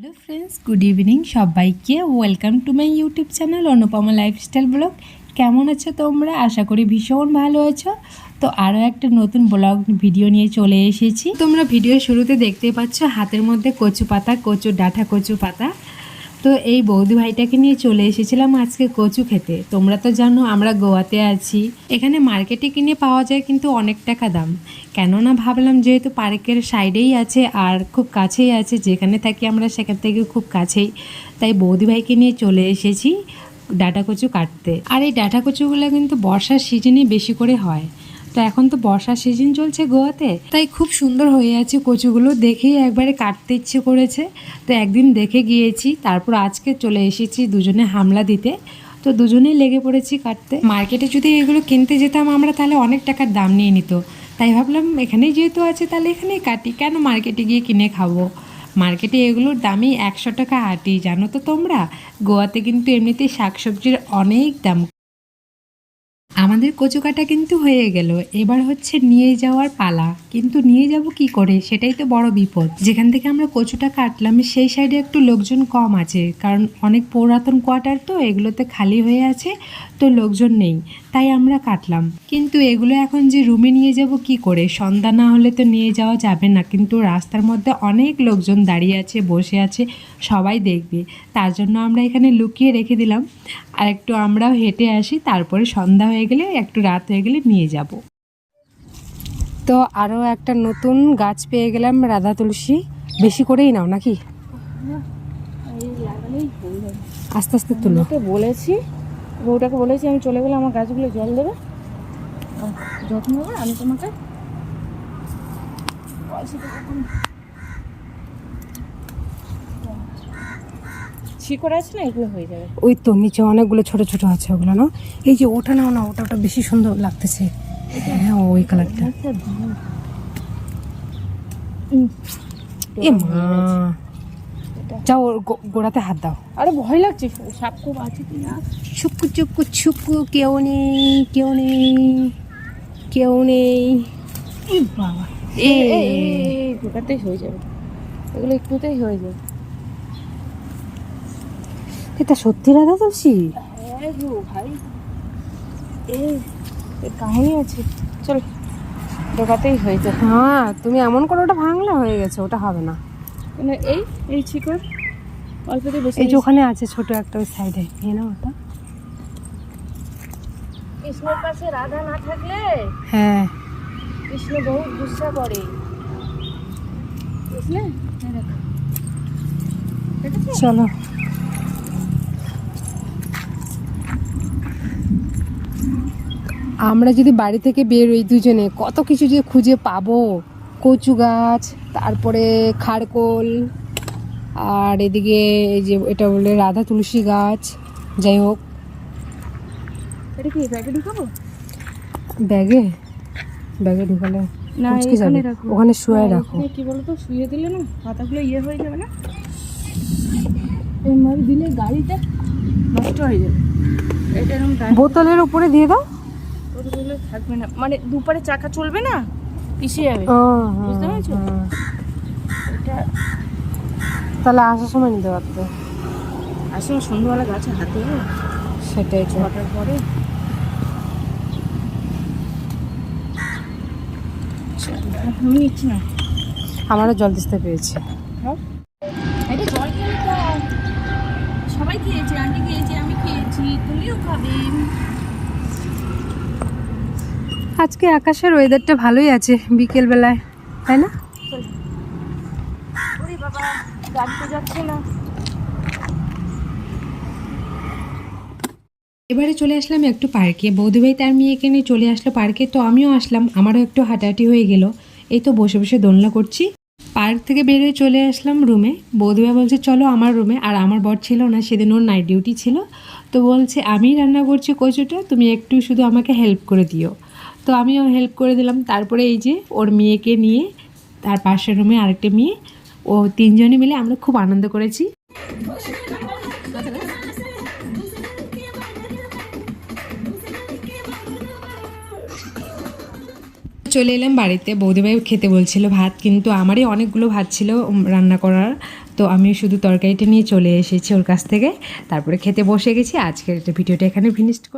Hello friends good evening সবাইকে। Welcome to my YouTube channel Anupama lifestyle blog কেমন আছো তোমরা? আশা করি ভীষণ ভালো আছো। তো আরও একটা নতুন ব্লগ ভিডিও নিয়ে চলে এসেছি। তোমরা ভিডিও শুরুতে দেখতে পাচ্ছ হাতের মধ্যে কচু পাতা কচু ডাঁটা কচু পাতা তো এই বৌদি ভাইটাকে নিয়ে চলে এসেছিলাম আজকে কচু খেতে। তোমরা তো জানো আমরা গোয়াতে আছি। এখানে মার্কেটে কিনে পাওয়া যায় কিন্তু অনেক টাকা দাম। কেননা ভাবলাম যেহেতু পার্কের সাইডেই আছে আর খুব কাছেই আছে, যেখানে থাকি আমরা সেখান থেকে খুব কাছেই, তাই বৌদি ভাইকে নিয়ে চলে এসেছি ডাটা কচু কাটতে। আর এই ডাটা কচুগুলো কিন্তু বর্ষার সিজনে বেশি করে হয়। তো এখন তো বর্ষার সিজন চলছে গোয়াতে। তাই খুব সুন্দর হয়ে আছে কচুগুলো, দেখেই একবারে কাটতে ইচ্ছে করেছে। তো একদিন দেখে গিয়েছি, তারপর আজকে চলে এসেছি দুজনে হামলা দিতে। তো দুজনেই লেগে পড়েছি কাটতে। মার্কেটে যদি এগুলো কিনতে যেতাম আমরা, তাহলে অনেক টাকার দাম নিয়ে নিত। তাই ভাবলাম, এখানেই যেহেতু আছে, তাহলে এখানেই কাটি। কেন মার্কেটে গিয়ে কিনে খাব? মার্কেটে এগুলোর দামই একশো টাকা আটি জানো তো তোমরা? গোয়াতে কিন্তু এমনিতেই শাকসবজির অনেক দাম। আমাদের কচু কাটা কিন্তু হয়ে গেল। এবার হচ্ছে নিয়ে যাওয়ার পালা। কিন্তু নিয়ে যাব কি করে? সেটাই তো বড় বিপদ। যেখান থেকে আমরা কচুটা কাটলাম, সেই সাইডে একটু লোকজন কম আছে। কারণ অনেক পুরাতন কোয়ার্টার তো, এগুলোতে খালি হয়ে আছে, তো লোকজন নেই। তাই আমরা কাটলাম। কিন্তু এগুলো এখন যে রুমে নিয়ে যাব কি করে? সন্ধ্যা না হলে তো নিয়ে যাওয়া যাবে না। কিন্তু রাস্তার মধ্যে অনেক লোকজন দাঁড়িয়ে আছে, বসে আছে, সবাই দেখবে। তার জন্য আমরা এখানে লুকিয়ে রেখে দিলাম। আর একটু আমরাও হেঁটে আসি, তারপরে সন্ধ্যা হয়ে গেলে একটু রাত হয়ে গেলে নিয়ে যাব। তো আরও একটা নতুন গাছ পেয়ে গেলাম রাধা তুলসী। বেশি করেই নাও নাকি? আস্তে আস্তে তুলো। ওকে বলেছি বউটাকে বলেছি আমি চলে গেলে আমার গাছগুলো জল দেবে। যত্ন নেবে আমি তোমাকে শিকড় আছে না? এগুলো হয়ে যাবে। ওই তো নিচে অনেকগুলো ছোট ছোট আছে ওগুলো না? এই যে ওটা নাও না ওটা ওটা বেশি সুন্দর লাগতেছে। হ্যাঁ ওই কালারটা। এ মা। যাও ওর গোড়াতে হাত দাও। আরে ভয় লাগছে সাপ খুব আছে কি না? ছুকু চুকু ছুকু কেউ নেই কেউ নেই কেউ নেই। বাবা। এ। এই গোটাতেই হয়ে যাবে। এগুলো একটুতেই হয়ে যাবে। এটা সত্যি রাধা তুলসী? হ্যাঁ ভাই। কাহিনী আছে। চল ডোকাতেই হয়ে যাবে হ্যাঁ তুমি এমন করে ওটা ভাঙলে হয়ে গেছে ওটা হবে না। মানে এই এই শিকড় অল্পতে বেশি এই যে ওখানে আছে ছোট একটা ওই সাইডে নিয়ে নাও ওটা। কৃষ্ণের পাশে রাধা না থাকলে হ্যাঁ। কৃষ্ণ বহুত গুসা করে। বুঝলে। দেখেছ? চলো। আমরা যদি বাড়ি থেকে বেরোই দুজনে কত কিছু যে খুঁজে পাবো। কচু গাছ তারপরে খারকোল আর এদিকে এই যে এটা বলে রাধা তুলসী গাছ যাই হোক। এটা কি ব্যাগে ঢুকাবো? ব্যাগে? ব্যাগে ঢুকালে না এখানে রাখো ওখানে শুয়ে রাখো। কি বলতো শুয়ে দিলে না পাতাগুলো ইয়ে হয়ে যাবে না? দিলে গাড়িটা নষ্ট হয়ে যাবে। বোতলের উপরে দিয়ে দাও। থাকবে না। মানে দুপারে চাকা চলবে না? পিছিয়ে যাবে। হ্যাঁ, বুঝতে পেরেছ? হ্যাঁ। এটা তাহলে আসার সময় নিতে পারতো। আসলে সন্ধ্যাবেলা গাছে হাতে সেটাই ছটার পরে। আমি নিচ্ছি না। আমারও জল দিতে পেয়েছে এটা জল খেলে সবাই খেয়েছে আন্টি খেয়েছে আমি খেয়েছি। তুমিও খাবে। আজকে আকাশের ওয়েদারটা ভালোই আছে বিকেল বেলায় তাই না? এবারে চলে আসলাম একটু পার্কে। বৌদিভাই তার মেয়েকে নিয়ে চলে আসলো পার্কে তো আমিও আসলাম। আমারও একটু হাঁটাহাঁটি হয়ে গেল। এই তো বসে বসে দোলনা করছি। পার্ক থেকে বেরিয়ে চলে আসলাম রুমে। বৌদিভাই বলছে চলো আমার রুমে। আর আমার বর ছিল না সেদিন ওর নাইট ডিউটি ছিল। তো বলছে, আমি রান্না করছি কচুটা, তুমি একটু শুধু আমাকে হেল্প করে দিও। তো আমিও হেল্প করে দিলাম। তারপরে এই যে ওর মেয়েকে নিয়ে, তার পাশের রুমে আরেকটা মেয়ে, ও তিনজনে মিলে আমরা খুব আনন্দ করেছি। চলে এলাম বাড়িতে। বৌদিভাই খেতে বলছিল ভাত, কিন্তু আমারই অনেকগুলো ভাত ছিল রান্না করার। তো আমি শুধু তরকারিটা নিয়ে চলে এসেছি ওর কাছ থেকে। তারপরে খেতে বসে গেছি। আজকের ভিডিওটা এখানে ফিনিশ করি।